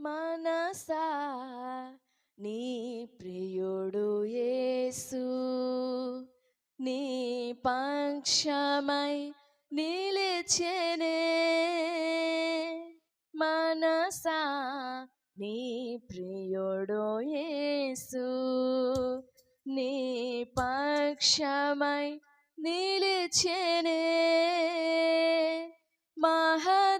మనసా నీ ప్రియుడు యేసు. నీ పక్షమై నిలిచెనే. మనసా నీ ప్రియుడు యేసు. నీ పక్షమై నిలిచెనే. మహా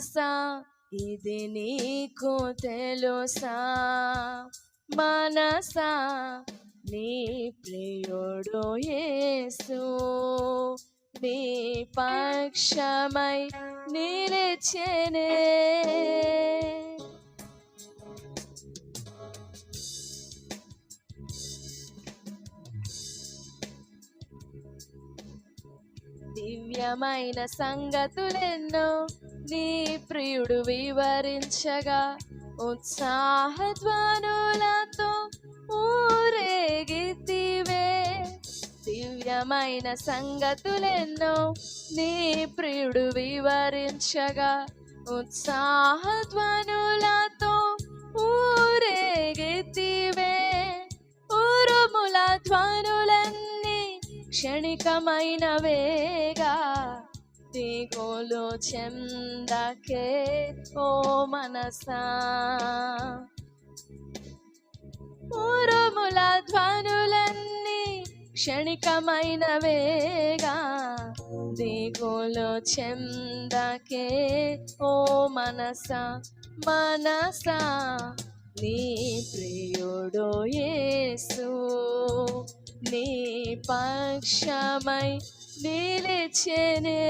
మనసా ఇది నీకు తెలుసా? మనసా? నీ ప్రియుడు యేసు. నీ పక్షమై నిలిచెనే. దివ్యమైన సంగతులెన్నో నీ ప్రియుడు వివరించగా ఉత్సాహధ్వనులతో ఊరేగితివే. దివ్యమైన సంగతులెన్నో నీ ప్రియుడు వివరించగా ఉత్సాహధ్వనులతో ఊరేగితివే. ఊరుముల ధ్వనులన్నీ క్షణికమైనవే. వేగా దిగులు చెందకే ఓ మనసా. ఉరుముల ధ్వనులన్నీ క్షణికమైన వేగా. దిగులు చెందకే ఓ మనస మనస. నీ ప్రియుడు యేసు నీ పక్షమై నిలిచెనే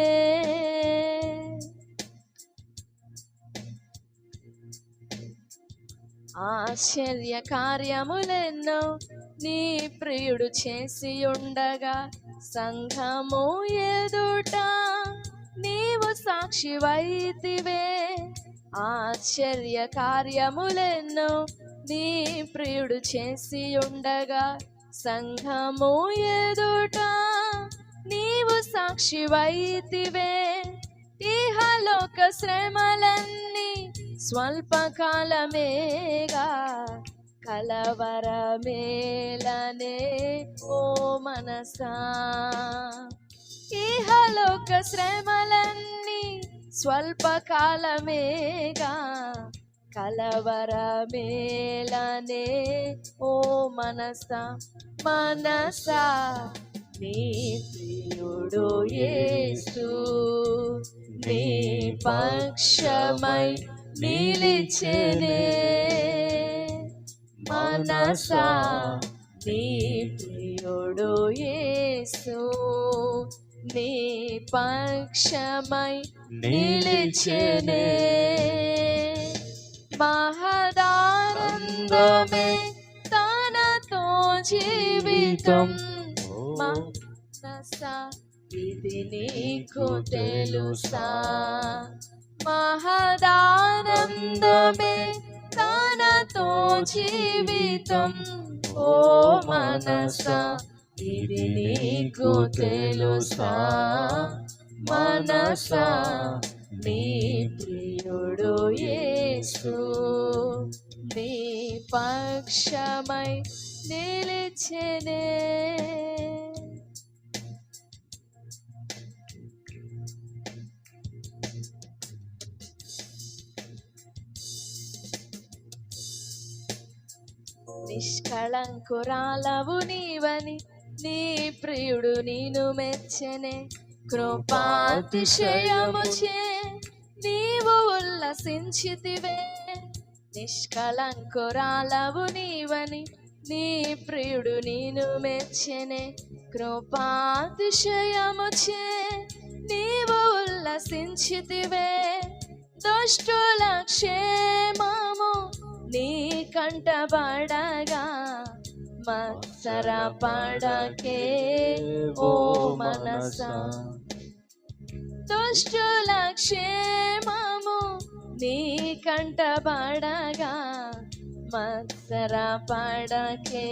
ఆశ్చర్య కార్యములెన్నో నీ ప్రియుడు చేసి ఉండగా సంఘము ఎదుట నీవు సాక్షి వైతివే. ఆశ్చర్య కార్యములెన్నో నీ ప్రియుడు చేసి ఉండగా సంఘము ఎదుట నీవు సాక్షి వైతివే ఇహలోక శ్రమలన్నీ స్వల్పకాలమేగా. కలవరమేలనే ఓ మనసా. ఇహలోక శ్రమలన్నీ స్వల్పకాలమేగా. కలవరమేలనే ఓ మనసా. మనసా. నీ ప్రియుడు యేసు. నీ పక్షమై నిలిచెనే మనసా నీ ప్రియుడు యేసు. నీ పక్షమై నిలిచెనే మహదానందమే తనతో జీవితం మనస. ఇది నీకు తెలుసా? మహదానందమే తనతో జీవితం. ఓ మనస ఇది నీకు తెలుసా? మనస నీ ప్రియుడు యేసు. నీ పక్షమై నిలిచెనే. నిష్కళంకురాలవు నీవని నీ ప్రియుడు నీను మెచ్చనే. కృపాతిశయము చే నీవు ఉల్లసించితివే. నిష్కళంకురాలవు నీవని నీ ప్రియుడు నీను మెచ్చనే. కృపాతిశయము చే నీవు ఉల్లసించితివే. దుష్టుల క్షేమము నీ కంటబడగా మత్సర పడకే ఓ మనస. దుష్టుల క్షేమము నీ కంటబడగా మత్సర పడకే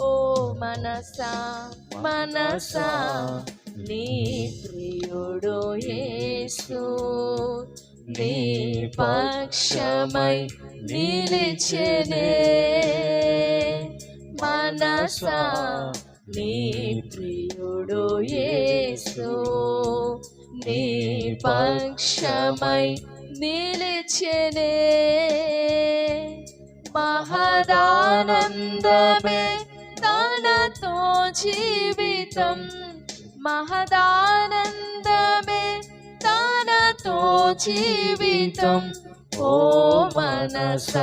ఓ మనస. మనస నీ ప్రియుడు యేసు. నీ పక్షమై నిలిచెనే. మనసా నీ ప్రియుడు యేసు. నీ పక్షమై నిలిచెనే. మహదానందమే తనతో జీవితం. మహదానందమే తనతో జీవితం. ఓ మనస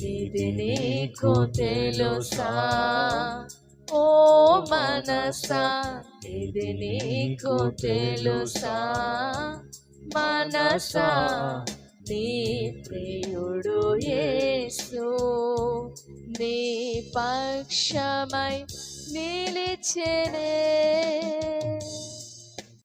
ఇది నీకు తెలుసా? ఓ మనస ఇది నీకు తెలుసా? మనస నీ ప్రియుడు యేసు. నీ పక్షమై నిలిచెనే